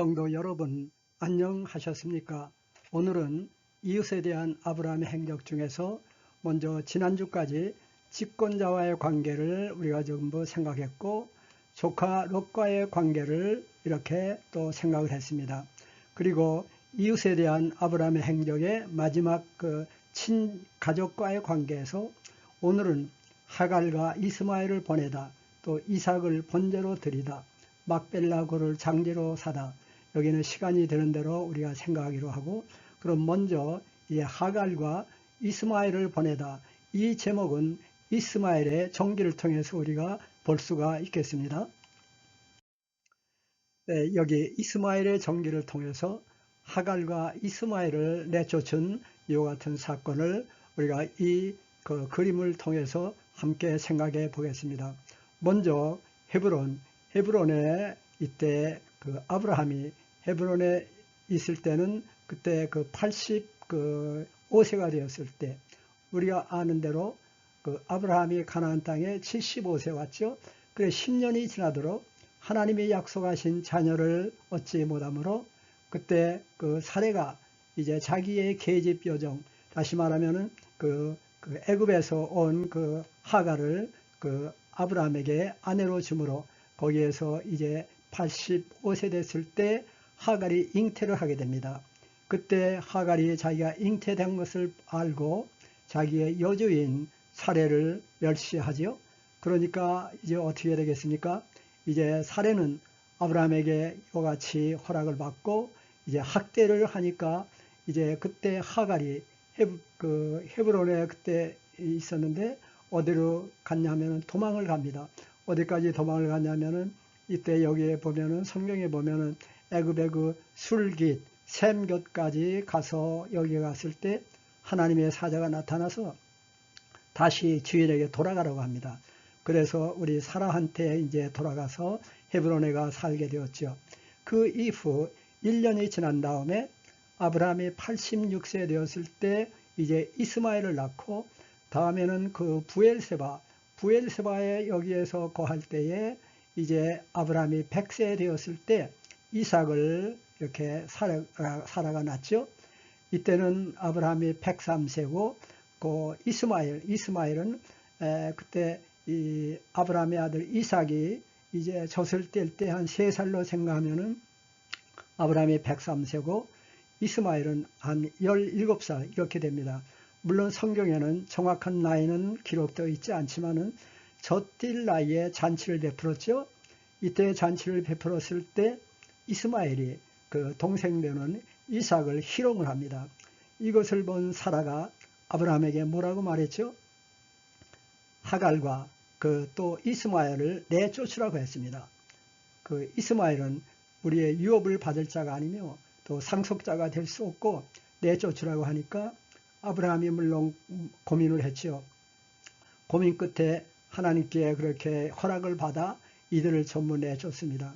성도 여러분 안녕하셨습니까? 오늘은 이웃에 대한 아브라함의 행적 중에서 먼저 지난주까지 집권자와의 관계를 우리가 전부 생각했고 조카 롯과의 관계를 이렇게 또 생각을 했습니다. 그리고 이웃에 대한 아브라함의 행적의 마지막 그 친가족과의 관계에서 오늘은 하갈과 이스마엘을 보내다 또 이삭을 번제로 드리다 막벨라고를 장제로 사다 여기는 시간이 되는 대로 우리가 생각하기로 하고 그럼 먼저 이 하갈과 이스마엘을 보내다 이 제목은 이스마엘의 정기를 통해서 우리가 볼 수가 있겠습니다. 네, 여기 이스마엘의 정기를 통해서 하갈과 이스마엘을 내쫓은 이와 같은 사건을 우리가 이 그 그림을 통해서 함께 생각해 보겠습니다. 먼저 헤브론, 헤브론에 이때 그 아브라함이 헤브론에 있을 때는 그때 그 85세가 되었을 때 우리가 아는 대로 그 아브라함이 가나안 땅에 75세 왔죠. 그래 10년이 지나도록 하나님이 약속하신 자녀를 얻지 못하므로 그때 그 사례가 이제 자기의 계집 여정 다시 말하면은 그, 그 애굽에서 온 그 하가를 그 아브라함에게 아내로 주므로 거기에서 이제 85세 됐을 때 하갈이 잉태를 하게 됩니다. 그때 하갈이 자기가 잉태된 것을 알고 자기의 여주인 사례를 멸시하지요. 그러니까 이제 어떻게 되겠습니까? 이제 사례는 아브라함에게 이와 같이 허락을 받고 이제 학대를 하니까 이제 그때 하갈이 헤브, 그 헤브론에 그때 있었는데 어디로 갔냐면 도망을 갑니다. 어디까지 도망을 갔냐면은 이때 여기에 보면은 성경에 보면은 애굽의 그 술깃 샘곁까지 가서 여기 갔을 때 하나님의 사자가 나타나서 다시 주인에게 돌아가라고 합니다. 그래서 우리 사라한테 이제 돌아가서 헤브론에 가 살게 되었죠. 그 이후 1년이 지난 다음에 아브라함이 86세 되었을 때 이제 이스마엘을 낳고 다음에는 그 부엘세바 부엘세바에 여기에서 거할 때에 이제 아브라함이 100세 되었을 때 이삭을 이렇게 사라, 사라가 낳죠. 이때는 아브라함이 103세고 그 이스마엘 이스마엘은 에, 그때 이 아브라함의 아들 이삭이 이제 젖을 뗄 때 한 3살로 생각하면은 아브라함이 103세고 이스마엘은 한 17살 이렇게 됩니다. 물론 성경에는 정확한 나이는 기록되어 있지 않지만은 젖 뛸 나이에 잔치를 베풀었죠. 이때 잔치를 베풀었을 때 이스마엘이 그 동생 되는 이삭을 희롱을 합니다. 이것을 본 사라가 아브라함에게 뭐라고 말했죠? 하갈과 그 또 이스마엘을 내쫓으라고 했습니다. 그 이스마엘은 우리의 유업을 받을 자가 아니며 또 상속자가 될 수 없고 내쫓으라고 하니까 아브라함이 물론 고민을 했죠. 고민 끝에 하나님께 그렇게 허락을 받아 이들을 전부 내줬습니다.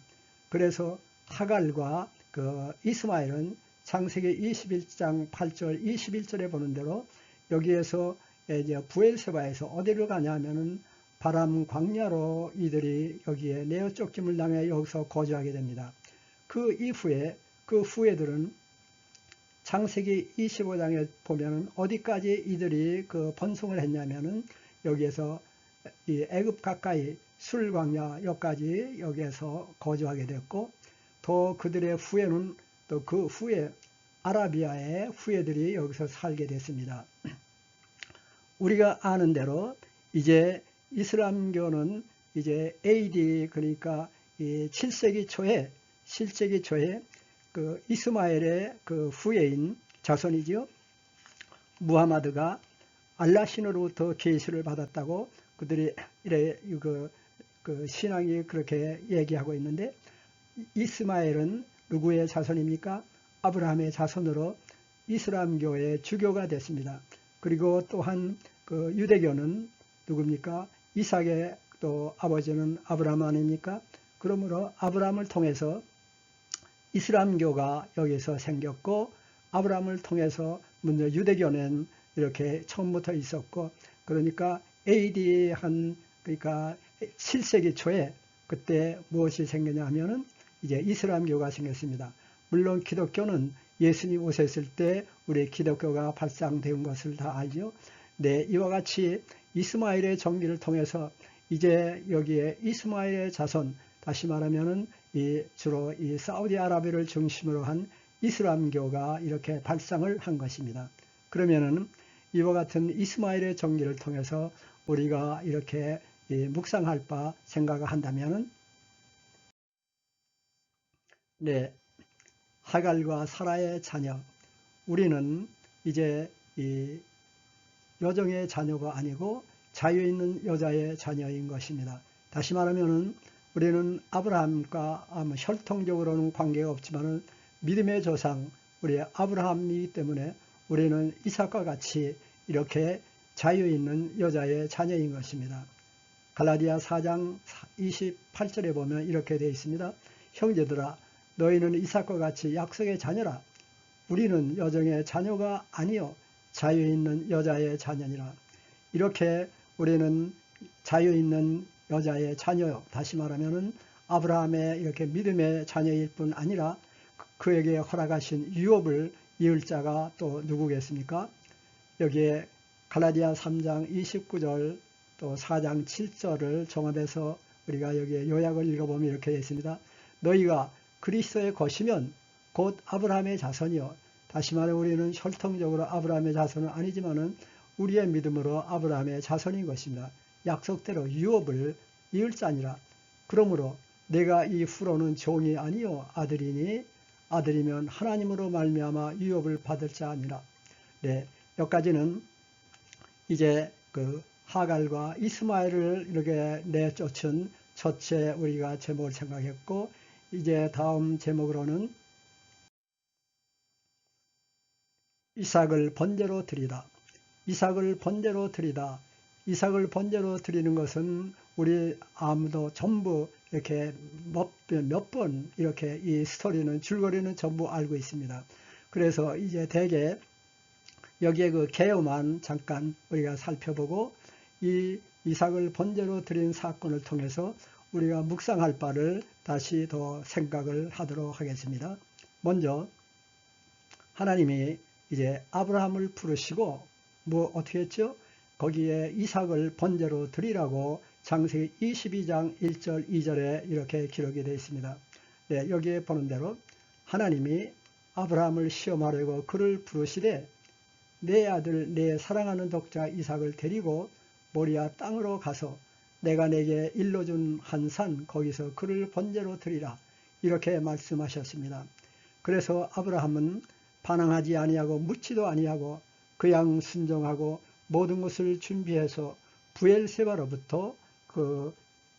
그래서 하갈과 그 이스마엘은 창세기 21장 8절 21절에 보는 대로 여기에서 이제 부엘세바에서 어디를 가냐면은 바람 광야로 이들이 여기에 내어 쫓김을 당해 여기서 거주하게 됩니다. 그 이후에 그 후예들은 창세기 25장에 보면은 어디까지 이들이 그 번성을 했냐면은 여기에서 이 애굽 가까이 술광야 여기까지 여기에서 거주하게 됐고 또 그들의 후예는 또 그 후에 아라비아의 후예들이 여기서 살게 됐습니다. 우리가 아는 대로 이제 이슬람교는 이제 AD 그러니까 7세기 초에 7세기 초에 그 이스마엘의 그 후예인 자손이지요. 무하마드가 알라 신으로부터 계시를 받았다고 그들이 이래 그, 그 신앙이 그렇게 얘기하고 있는데 이스마엘은 누구의 자손입니까? 아브라함의 자손으로 이슬람교의 주교가 됐습니다. 그리고 또한 그 유대교는 누굽니까? 이삭의 또 아버지는 아브라함 아닙니까? 그러므로 아브라함을 통해서 이슬람교가 여기서 생겼고 아브라함을 통해서 먼저 유대교는 이렇게 처음부터 있었고 그러니까 AD 한 그러니까 7세기 초에 그때 무엇이 생겼냐 하면은 이제 이슬람교가 생겼습니다. 물론 기독교는 예수님 오셨을 때 우리 기독교가 발상된 것을 다 알죠. 네, 이와 같이 이스마엘의 정기를 통해서 이제 여기에 이스마엘의 자손, 다시 말하면은 이 주로 이 사우디아라비아를 중심으로 한 이슬람교가 이렇게 발상을 한 것입니다. 그러면은 이와 같은 이스마엘의 정기를 통해서 우리가 이렇게 묵상할 바 생각을 한다면은 네, 하갈과 사라의 자녀. 우리는 이제 이 여정의 자녀가 아니고 자유 있는 여자의 자녀인 것입니다. 다시 말하면은 우리는 아브라함과 아마 혈통적으로는 관계가 없지만은 믿음의 조상 우리 아브라함이기 때문에 우리는 이삭과 같이 이렇게 자유 있는 여자의 자녀인 것입니다. 갈라디아 4장 28절에 보면 이렇게 되어 있습니다. 형제들아 너희는 이삭과 같이 약속의 자녀라. 우리는 여정의 자녀가 아니요 자유 있는 여자의 자녀니라. 이렇게 우리는 자유 있는 여자의 자녀요. 다시 말하면은 아브라함의 이렇게 믿음의 자녀일 뿐 아니라 그에게 허락하신 유업을 이을 자가 또 누구겠습니까? 여기에 갈라디아 3장 29절 또 4장 7절을 종합해서 우리가 여기에 요약을 읽어보면 이렇게 되어 있습니다. 너희가 그리스도의 것이면 곧 아브라함의 자손이요. 다시 말해 우리는 혈통적으로 아브라함의 자손은 아니지만은 우리의 믿음으로 아브라함의 자손인 것입니다. 약속대로 유업을 이을 자니라. 그러므로 내가 이 후로는 종이 아니요 아들이니 아들이면 하나님으로 말미암아 유업을 받을 자 아니라. 네, 여기까지는 이제 그 하갈과 이스마엘을 이렇게 내쫓은 첫째 우리가 제목을 생각했고 이제 다음 제목으로는 이삭을 번제로 드리다. 이삭을 번제로 드리다. 이삭을 번제로 드리는 것은 우리 아무도 전부 이렇게 몇 번 이렇게 이 스토리는 줄거리는 전부 알고 있습니다. 그래서 이제 대개 여기에 그 개요만 잠깐 우리가 살펴보고 이 이삭을 번제로 드린 사건을 통해서 우리가 묵상할 바를 다시 더 생각을 하도록 하겠습니다. 먼저 하나님이 이제 아브라함을 부르시고 뭐 어떻게 했죠? 거기에 이삭을 번제로 드리라고 장세기 22장 1절 2절에 이렇게 기록이 되어 있습니다. 네, 여기에 보는 대로 하나님이 아브라함을 시험하려고 그를 부르시되 내 아들 내 사랑하는 독자 이삭을 데리고 모리아 땅으로 가서 내가 내게 일러준 한 산 거기서 그를 번제로 드리라 이렇게 말씀하셨습니다. 그래서 아브라함은 반항하지 아니하고 묻지도 아니하고 그 양 순종하고 모든 것을 준비해서 부엘세바로부터 그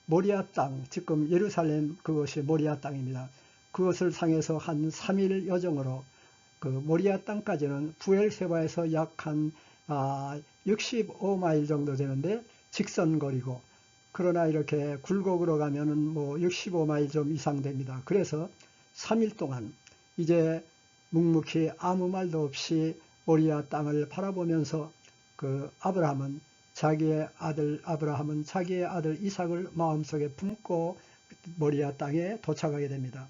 모리아 땅, 지금 예루살렘 그것이 모리아 땅입니다. 그것을 상해서 한 3일 여정으로 그 모리아 땅까지는 부엘세바에서 약한 아, 65마일 정도 되는데 직선거리고 그러나 이렇게 굴곡으로 가면은 뭐 65마일 좀 이상 됩니다. 그래서 3일 동안 이제 묵묵히 아무 말도 없이 모리아 땅을 바라보면서 그 아브라함은 자기의 아들 아브라함은 자기의 아들 이삭을 마음속에 품고 모리아 땅에 도착하게 됩니다.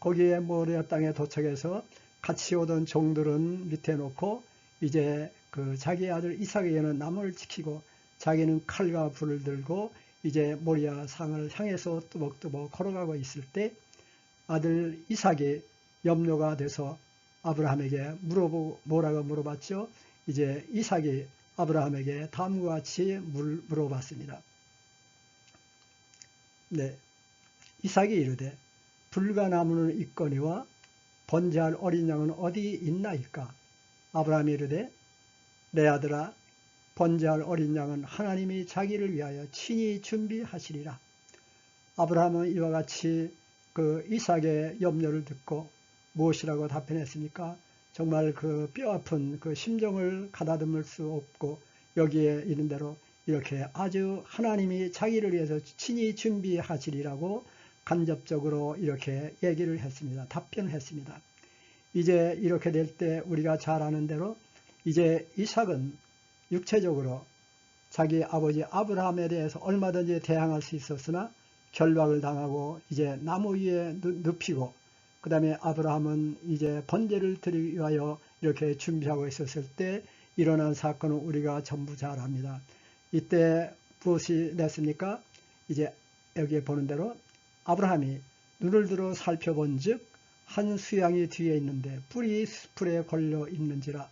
거기에 모리아 땅에 도착해서 같이 오던 종들은 밑에 놓고 이제 그 자기 아들 이삭에게는 나무를 지키고 자기는 칼과 불을 들고 이제 모리아 상을 향해서 뚜벅뚜벅 걸어가고 있을 때 아들 이삭이 염려가 돼서 아브라함에게 물어보고 뭐라고 물어봤죠? 이제 이삭이 아브라함에게 다음과 같이 물, 물어봤습니다. 네, 이삭이 이르되 불과 나무는 있거니와 번제할 어린 양은 어디 있나이까? 아브라함이 이르되 내 아들아 번제할 어린 양은 하나님이 자기를 위하여 친히 준비하시리라. 아브라함은 이와 같이 그 이삭의 염려를 듣고 무엇이라고 답변했습니까? 정말 그 뼈아픈 그 심정을 가다듬을 수 없고 여기에 있는 대로 이렇게 아주 하나님이 자기를 위해서 친히 준비하시리라고 간접적으로 이렇게 얘기를 했습니다. 답변을 했습니다. 이제 이렇게 될 때 우리가 잘 아는 대로 이제 이삭은 육체적으로 자기 아버지 아브라함에 대해서 얼마든지 대항할 수 있었으나 결박을 당하고 이제 나무 위에 눕- 눕히고 그 다음에 아브라함은 이제 번제를 드리기 위하여 이렇게 준비하고 있었을 때 일어난 사건은 우리가 전부 잘 압니다. 이때 무엇이 됐습니까? 이제 여기에 보는 대로 아브라함이 눈을 들어 살펴본 즉한 수양이 뒤에 있는데 뿔이 풀에 걸려 있는지라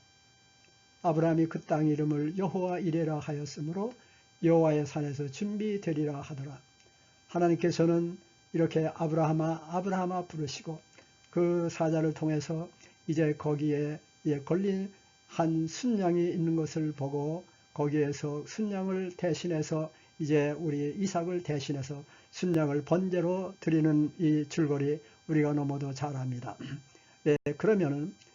아브라함이 그 땅 이름을 여호와 이레라 하였으므로 여호와의 산에서 준비되리라 하더라. 하나님께서는 이렇게 아브라함아 아브라함아 부르시고 그 사자를 통해서 이제 거기에 예, 걸린 한 순양이 있는 것을 보고 거기에서 순양을 대신해서 이제 우리 이삭을 대신해서 순양을 번제로 드리는 이 줄거리 우리가 너무도 잘 압니다. 네, 그러면은 에,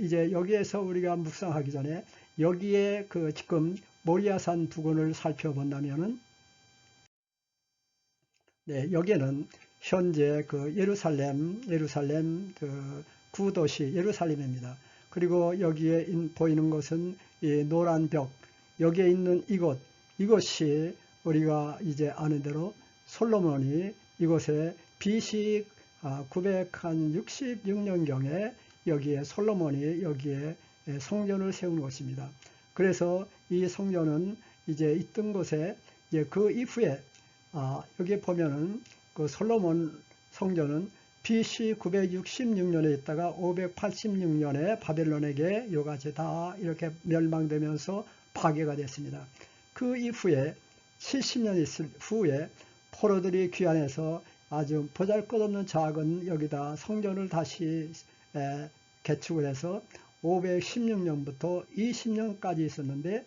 이제 여기에서 우리가 묵상하기 전에 여기에 그 지금 모리아산 부근을 살펴본다면은 네, 여기에는 현재 그 예루살렘, 예루살렘 그 구도시 예루살렘입니다. 그리고 여기에 인- 보이는 것은 이 노란 벽, 여기에 있는 이곳, 이것이 우리가 이제 아는 대로 솔로몬이 이곳에 BC 966년경에 여기에 솔로몬이 여기에 성전을 세운 것입니다. 그래서 이 성전은 이제 있던 곳에 이제 그 이후에 아, 여기 보면은 그 솔로몬 성전은 BC 966년에 있다가 586년에 바벨론에게 요같이 다 이렇게 멸망되면서 파괴가 됐습니다. 그 이후에 70년 있을 후에 포로들이 귀환해서 아주 보잘것없는 작은 여기다 성전을 다시 에, 개축을 해서 516년부터 20년까지 있었는데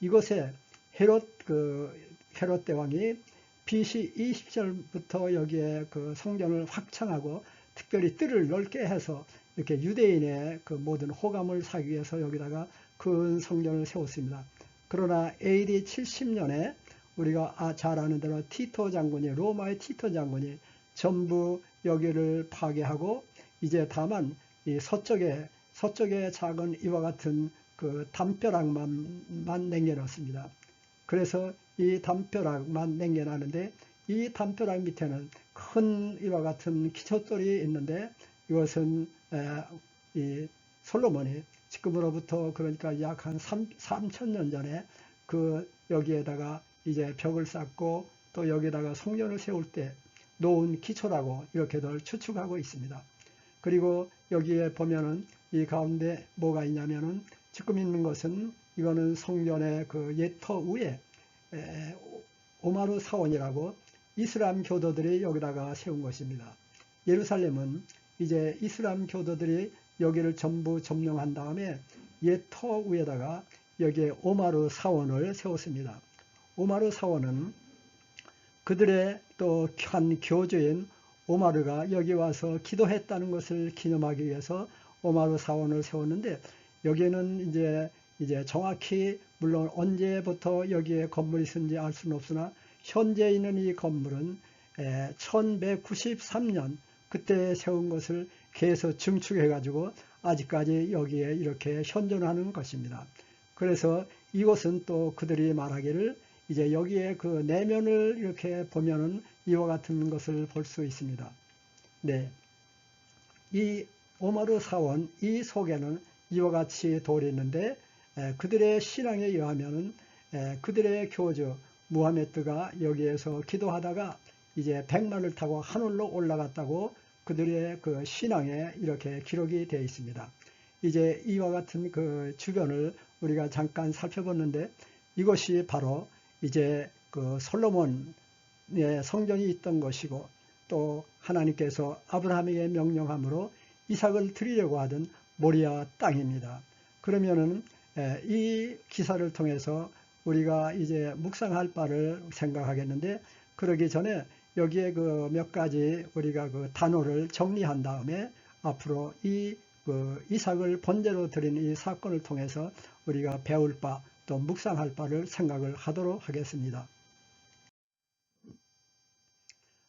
이곳에 헤롯 그 헤롯 대왕이 BC 20절부터 여기에 그 성전을 확창하고 특별히 뜰을 넓게 해서 이렇게 유대인의 그 모든 호감을 사기 위해서 여기다가 큰 성전을 세웠습니다. 그러나 AD 70년에 우리가 아, 잘 아는 대로 티토 장군이 로마의 티토 장군이 전부 여기를 파괴하고 이제 다만 이 서쪽에 서쪽에 작은 이와 같은 그 담벼락만 남겨놨습니다. 그래서 이 담벼락만 남겨놨는데 이 담벼락 밑에는 큰 이와 같은 기초돌이 있는데 이것은 에, 이 솔로몬이 지금으로부터 그러니까 약 한 3천년 전에 그 여기에다가 이제 벽을 쌓고 또 여기다가 성전을 세울 때 놓은 기초라고 이렇게들 추측하고 있습니다. 그리고 여기에 보면은 이 가운데 뭐가 있냐면은 지금 있는 것은 이거는 성전의 그 예터 위에 에, 오마르 사원이라고 이슬람 교도들이 여기다가 세운 것입니다. 예루살렘은 이제 이슬람 교도들이 여기를 전부 점령한 다음에 예터 위에다가 여기에 오마르 사원을 세웠습니다. 오마르 사원은 그들의 또 한 교주인 오마르가 여기 와서 기도했다는 것을 기념하기 위해서 오마르 사원을 세웠는데 여기에는 이제 이제 정확히 물론 언제부터 여기에 건물이 있는지 알 수는 없으나 현재 있는 이 건물은 1193년 그때 세운 것을 계속 증축해 가지고 아직까지 여기에 이렇게 현존하는 것입니다. 그래서 이곳은 또 그들이 말하기를 이제 여기에 그 내면을 이렇게 보면은 이와 같은 것을 볼 수 있습니다. 네. 이 오마르 사원 이 속에는 이와 같이 돌이 있는데 에, 그들의 신앙에 의하면은 에, 그들의 교주 무하메트가 여기에서 기도하다가 이제 백마를 타고 하늘로 올라갔다고 그들의 그 신앙에 이렇게 기록이 되어 있습니다. 이제 이와 같은 그 주변을 우리가 잠깐 살펴봤는데 이것이 바로 이제 그 솔로몬 의 성전이 있던 것이고 또 하나님께서 아브라함에게 명령함으로 이삭을 드리려고 하던 모리아 땅입니다. 그러면은 이 기사를 통해서 우리가 이제 묵상할 바를 생각하겠는데 그러기 전에 여기에 그 몇 가지 우리가 그 단어를 정리한 다음에 앞으로 이 그 이삭을 번제로 드린 이 사건을 통해서 우리가 배울 바 또 묵상할 바를 생각을 하도록 하겠습니다.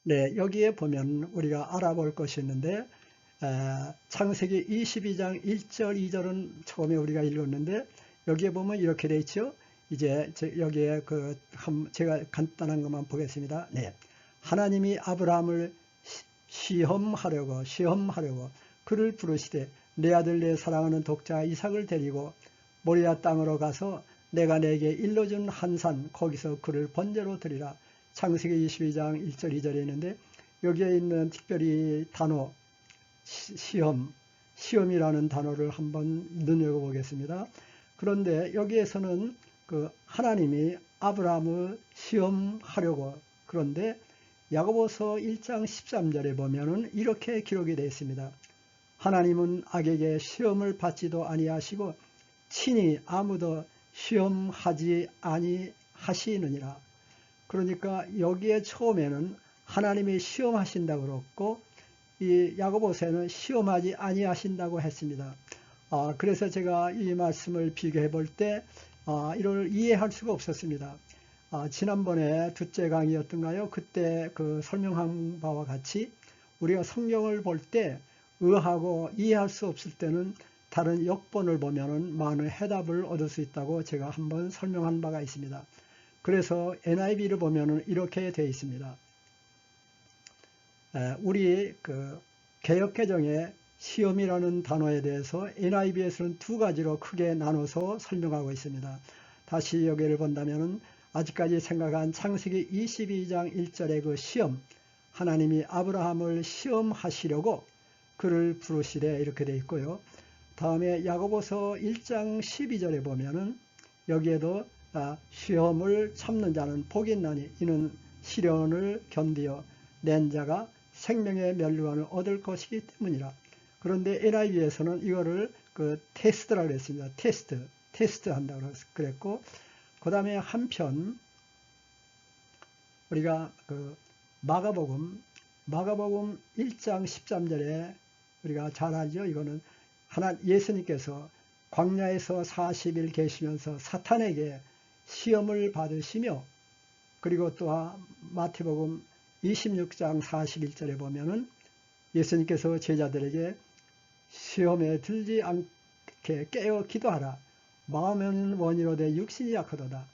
네, 여기에 보면 우리가 알아볼 것이 있는데 에, 창세기 22장 1절 2절은 처음에 우리가 읽었는데 여기에 보면 이렇게 돼 있죠. 이제 여기에 그 제가 간단한 것만 보겠습니다. 네. 하나님이 아브라함을 시험하려고 시험하려고 그를 부르시되 내 아들 내 사랑하는 독자 이삭을 데리고 모리아 땅으로 가서 내가 내게 일러준 한 산 거기서 그를 번제로 드리라 창세기 22장 1절 2절에 있는데 여기에 있는 특별히 단어 시험 시험이라는 단어를 한번 눈여겨보겠습니다. 그런데 여기에서는 그 하나님이 아브라함을 시험하려고 그런데 야고보서 1장 13절에 보면은 이렇게 기록이 되어 있습니다. 하나님은 악에게 시험을 받지도 아니하시고 친히 아무도 시험하지 아니하시느니라. 그러니까 여기에 처음에는 하나님이 시험하신다고 그랬고 이 야고보서에는 시험하지 아니하신다고 했습니다. 아, 그래서 제가 이 말씀을 비교해 볼때 아, 이를 이해할 수가 없었습니다. 아, 지난번에 둘째 강의였던가요? 그때 그 설명한 바와 같이 우리가 성경을 볼 때 의하고 이해할 수 없을 때는 다른 역본을 보면 많은 해답을 얻을 수 있다고 제가 한번 설명한 바가 있습니다. 그래서 NIV를 보면 이렇게 되어 있습니다. 우리 그 개혁 개정의 시험이라는 단어에 대해서 NIV에서는 두 가지로 크게 나눠서 설명하고 있습니다. 다시 여기를 본다면 아직까지 생각한 창세기 22장 1절의 그 시험 하나님이 아브라함을 시험하시려고 그를 부르시되 이렇게 되어 있고요. 다음에 야고보서 1장 12절에 보면은 여기에도 아, 시험을 참는 자는 복이 있나니 이는 시련을 견디어 낸 자가 생명의 멸류관을 얻을 것이기 때문이라. 그런데 NIV에서는 이거를 그 테스트라고 했습니다. 테스트, 테스트 한다고 그랬고, 그 다음에 한편 우리가 그 마가복음, 마가복음 1장 13절에 우리가 잘 알죠. 이거는 하나 예수님께서 광야에서 40일 계시면서 사탄에게 시험을 받으시며 그리고 또 마태복음 26장 41절에 보면은 예수님께서 제자들에게 시험에 들지 않게 깨어 기도하라. 마음은 돼 육신이 약하도다.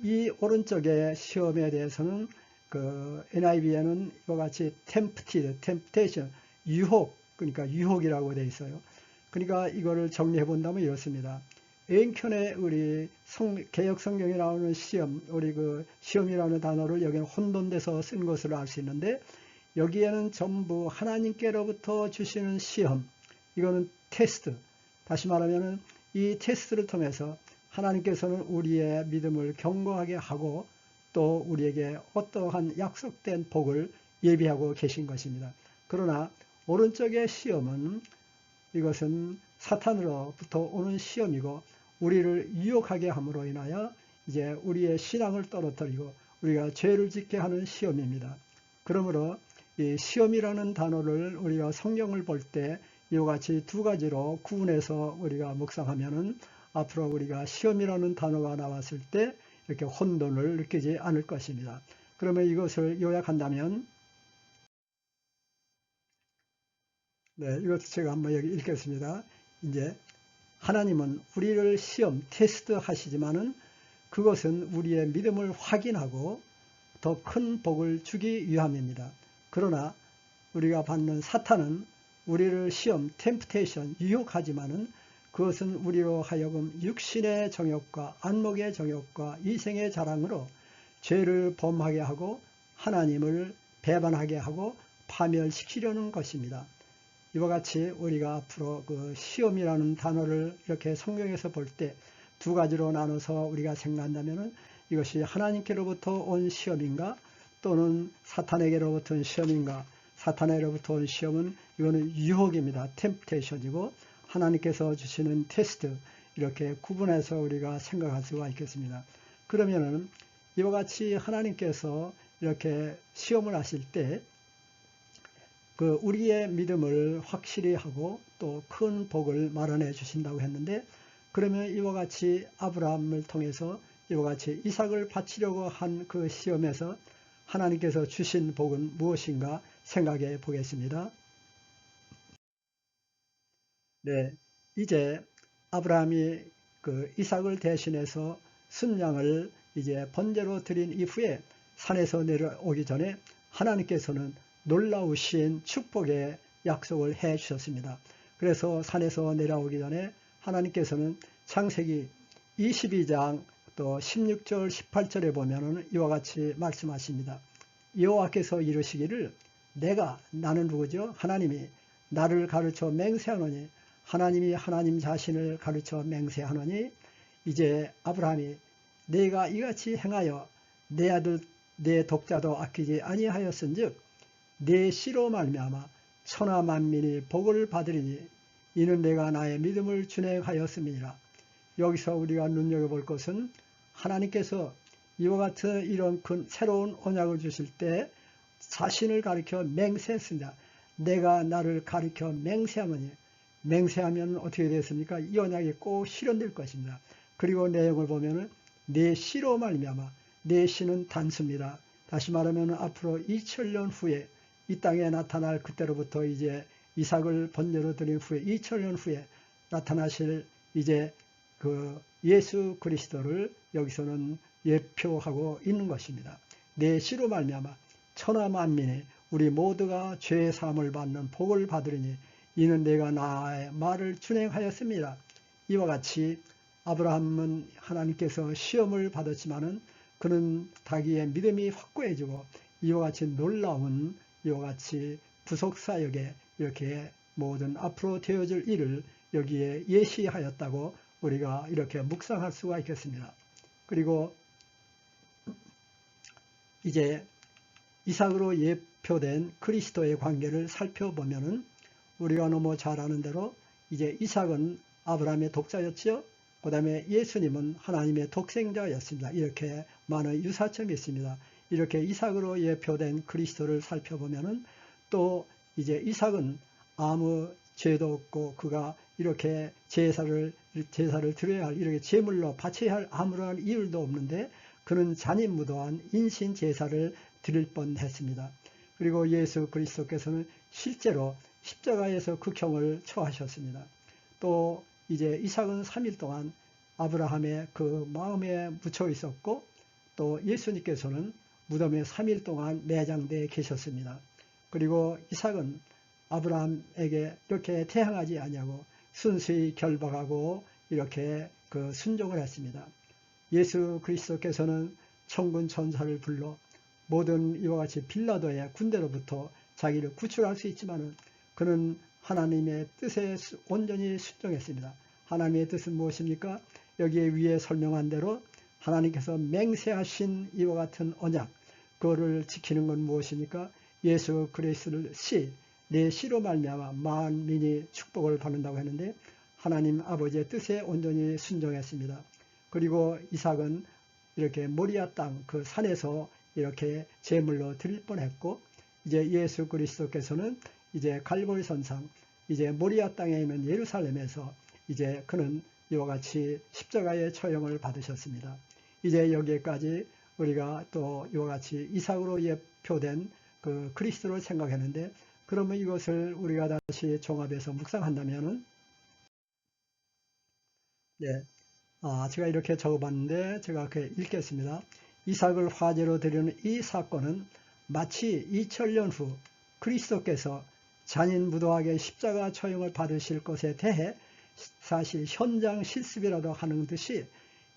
이 오른쪽의 시험에 대해서는 그 NIV에는 이와 같이 tempted, temptation, 유혹, 그러니까 유혹이라고 되어 있어요. 그러니까 이거를 정리해 본다면 이렇습니다. 앵편에 우리 성, 개혁 성경에 나오는 시험, 우리 그 시험이라는 단어를 여기는 혼돈돼서 쓴 것으로 알 수 있는데 여기에는 전부 하나님께로부터 주시는 시험, 이거는 테스트. 다시 말하면 이 테스트를 통해서 하나님께서는 우리의 믿음을 견고하게 하고 또 우리에게 어떠한 약속된 복을 예비하고 계신 것입니다. 그러나 오른쪽의 시험은 이것은 사탄으로부터 오는 시험이고 우리를 유혹하게 함으로 인하여 이제 우리의 신앙을 떨어뜨리고 우리가 죄를 짓게 하는 시험입니다. 그러므로 이 시험이라는 단어를 우리가 성경을 볼 때 이와 같이 두 가지로 구분해서 우리가 묵상하면은 앞으로 우리가 시험이라는 단어가 나왔을 때 이렇게 혼돈을 느끼지 않을 것입니다. 그러면 이것을 요약한다면 네, 이것도 제가 한번 여기 읽겠습니다. 이제 하나님은 우리를 시험, 테스트 하시지만은 그것은 우리의 믿음을 확인하고 더 큰 복을 주기 위함입니다. 그러나 우리가 받는 사탄은 우리를 시험, 템프테이션, 유혹하지만은 그것은 우리로 하여금 육신의 정욕과 안목의 정욕과 이생의 자랑으로 죄를 범하게 하고 하나님을 배반하게 하고 파멸시키려는 것입니다. 이와 같이 우리가 앞으로 그 시험이라는 단어를 이렇게 성경에서 볼 때 두 가지로 나눠서 우리가 생각한다면 이것이 하나님께로부터 온 시험인가 또는 사탄에게로부터 온 시험인가 사탄에게로부터 온 시험은 이거는 유혹입니다. 템프테이션이고 하나님께서 주시는 테스트 이렇게 구분해서 우리가 생각할 수가 있겠습니다. 그러면은 이와 같이 하나님께서 이렇게 시험을 하실 때 그 우리의 믿음을 확실히 하고 또 큰 복을 마련해 주신다고 했는데 그러면 이와 같이 아브라함을 통해서 이와 같이 이삭을 바치려고 한 그 시험에서 하나님께서 주신 복은 무엇인가 생각해 보겠습니다. 네, 이제 아브라함이 그 이삭을 대신해서 순양을 이제 번제로 드린 이후에 산에서 내려오기 전에 하나님께서는 놀라우신 축복의 약속을 해 주셨습니다. 그래서 산에서 내려오기 전에 하나님께서는 창세기 22장 또 16절 18절에 보면은 이와 같이 말씀하십니다. 여호와께서 이르시기를 내가 나는 누구죠? 하나님이 나를 가르쳐 맹세하노니 하나님이 하나님 자신을 가르쳐 맹세하노니 이제 아브라함이 내가 이같이 행하여 내 아들 내 독자도 아끼지 아니하였은즉 내 씨로 말미암아 천하 만민이 복을 받으리니 이는 내가 나의 믿음을 준행하였음이니라. 여기서 우리가 눈여겨볼 것은 하나님께서 이와 같은 이런 큰 새로운 언약을 주실 때 자신을 가리켜 맹세했습니다. 내가 나를 가리켜 맹세하머니 맹세하면 어떻게 됐습니까? 이 언약이 꼭 실현될 것입니다. 그리고 내용을 보면 은 내 씨로 말미암아 내 씨는 단수입니다. 다시 말하면 앞으로 2000년 후에 이 땅에 나타날 그때로부터 이제 이삭을 번제로 드린 후에 2000년 후에 나타나실 이제 그 예수 그리스도를 여기서는 예표하고 있는 것입니다. 내 씨로 말미암아 천하 만민이 우리 모두가 죄 사함을 받는 복을 받으리니 이는 내가 나의 말을 준행하였습니다. 이와 같이 아브라함은 하나님께서 시험을 받았지만은 그는 자기의 믿음이 확고해지고 이와 같이 놀라운 이와 같이 부속사역에 이렇게 모든 앞으로 되어질 일을 여기에 예시하였다고 우리가 이렇게 묵상할 수가 있겠습니다. 그리고 이제 이삭으로 예표된 그리스도의 관계를 살펴보면 은 우리가 너무 잘 아는 대로 이제 이삭은 아브라함의 독자였지요. 그 다음에 예수님은 하나님의 독생자였습니다. 이렇게 많은 유사점이 있습니다. 이렇게 이삭으로 예표된 그리스도를 살펴보면은 또 이제 이삭은 아무 죄도 없고 그가 이렇게 제사를 제사를 드려야 할 이렇게 제물로 바쳐야 할 아무런 이유도 없는데 그는 잔인무도한 인신 제사를 드릴 뻔했습니다. 그리고 예수 그리스도께서는 실제로 십자가에서 극형을 처하셨습니다. 또 이제 이삭은 3일 동안 아브라함의 그 마음에 묻혀 있었고 또 예수님께서는 무덤에 3일 동안 매장되어 계셨습니다. 그리고 이삭은 아브라함에게 이렇게 태양하지 아니하고 순수히 결박하고 이렇게 그 순종을 했습니다. 예수 그리스도께서는 천군 천사를 불러 모든 이와 같이 빌라도의 군대로부터 자기를 구출할 수 있지만은 그는 하나님의 뜻에 온전히 순종했습니다. 하나님의 뜻은 무엇입니까? 여기에 위에 설명한 대로 하나님께서 맹세하신 이와 같은 언약, 그거를 지키는 건 무엇입니까? 예수 그리스도를 씨, 내 씨로 말미암아 만민이 축복을 받는다고 했는데 하나님 아버지의 뜻에 온전히 순종했습니다. 그리고 이삭은 이렇게 모리아 땅 그 산에서 이렇게 제물로 드릴 뻔했고 이제 예수 그리스도께서는 이제 갈보리 선상 이제 모리아 땅에 있는 예루살렘에서 이제 그는 이와 같이 십자가의 처형을 받으셨습니다. 이제 여기까지 우리가 또 이와 같이 이삭으로 예표된 그 그리스도를 생각했는데 그러면 이것을 우리가 다시 종합해서 묵상한다면은 네, 아, 제가 이렇게 적어봤는데 제가 그렇게 읽겠습니다. 이삭을 화제로 드리는 이 사건은 마치 2000년 후 그리스도께서 잔인무도하게 십자가 처형을 받으실 것에 대해 사실 현장 실습이라도 하는 듯이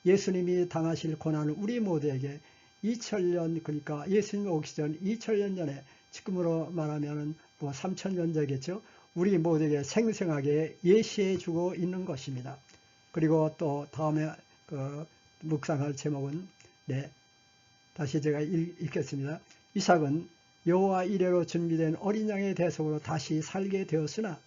예수님이 당하실 고난을 우리 모두에게 2000년 그러니까 예수님 오기 전 2000년 전에 지금으로 말하면 뭐 3000년 전이겠죠. 우리 모두에게 생생하게 예시해 주고 있는 것입니다. 그리고 또 다음에 그 묵상할 제목은 네 다시 제가 읽, 겠습니다 이삭은 여호와 이래로 준비된 어린 양의 대속으로 다시 살게 되었으나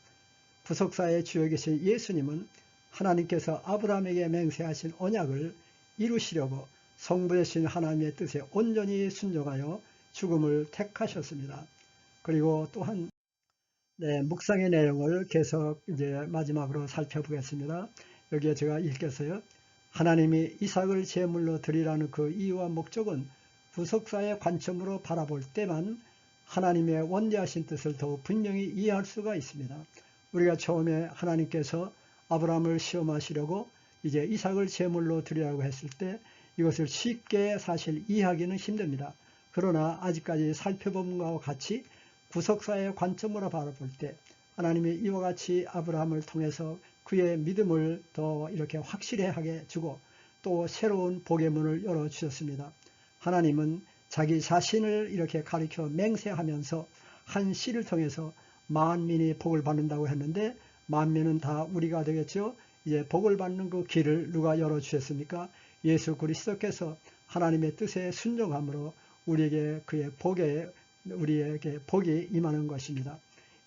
부속사의 주역이 계신 예수님은 하나님께서 아브라함에게 맹세하신 언약을 이루시려고 성부 되신 하나님의 뜻에 온전히 순종하여 죽음을 택하셨습니다. 그리고 또한 네, 묵상의 내용을 계속 이제 마지막으로 살펴보겠습니다. 여기에 제가 읽겠어요. 하나님이 이삭을 제물로 드리라는 그 이유와 목적은 부석사의 관점으로 바라볼 때만 하나님의 원대하신 뜻을 더욱 분명히 이해할 수가 있습니다. 우리가 처음에 하나님께서 아브라함을 시험하시려고 이제 이삭을 제물로 드리라고 했을 때 이것을 쉽게 사실 이해하기는 힘듭니다. 그러나 아직까지 살펴본 것과 같이 구속사의 관점으로 바라볼 때 하나님이 이와 같이 아브라함을 통해서 그의 믿음을 더 이렇게 확실히 하게 주고 또 새로운 복의 문을 열어 주셨습니다. 하나님은 자기 자신을 이렇게 가리켜 맹세하면서 한 씨를 통해서 만민이 복을 받는다고 했는데 만민은 다 우리가 되겠죠. 이제 복을 받는 그 길을 누가 열어 주셨습니까? 예수 그리스도께서 하나님의 뜻에 순종함으로 우리에게 그의 복에 우리에게 복이 임하는 것입니다.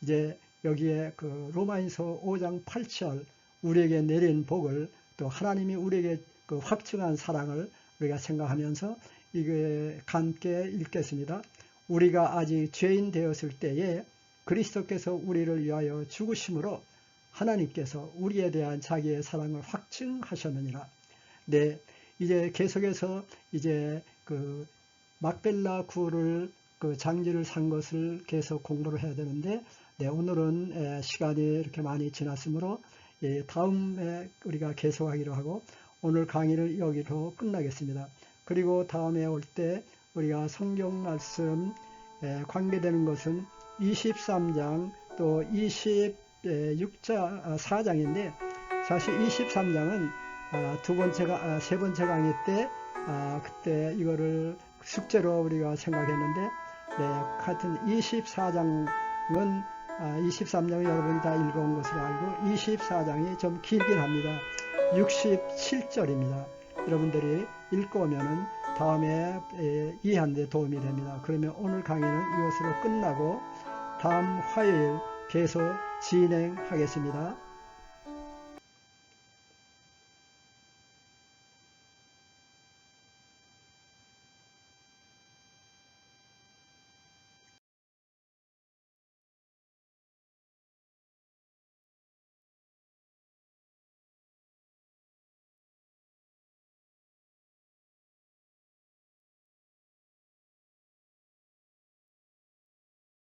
이제 여기에 그 로마인서 5장 8절 우리에게 내린 복을 또 하나님이 우리에게 그 확증한 사랑을 우리가 생각하면서 이게 함께 읽겠습니다. 우리가 아직 죄인 되었을 때에 그리스도께서 우리를 위하여 죽으심으로 하나님께서 우리에 대한 자기의 사랑을 확증하셨느니라. 네, 이제 계속해서 이제 그 막벨라 구를 그 장지를 산 것을 계속 공부를 해야 되는데, 네, 오늘은 에, 시간이 이렇게 많이 지났으므로 예, 다음에 우리가 계속하기로 하고 오늘 강의를 여기로 끝나겠습니다. 그리고 다음에 올 때 우리가 성경 말씀 에, 관계되는 것은 23장 또 26장 4장인데 사실 23장은 아, 두 번째가 아, 세 번째 강의 때 아, 그때 이거를 숙제로 우리가 생각했는데 네, 하여튼 24장은 아, 23장은 여러분이 다 읽어온 것으로 알고 24장이 좀 길긴 합니다. 67절입니다. 여러분들이 읽고 오면은 다음에 에, 이해하는 데 도움이 됩니다. 그러면 오늘 강의는 이것으로 끝나고 다음 화요일 계속 진행하겠습니다.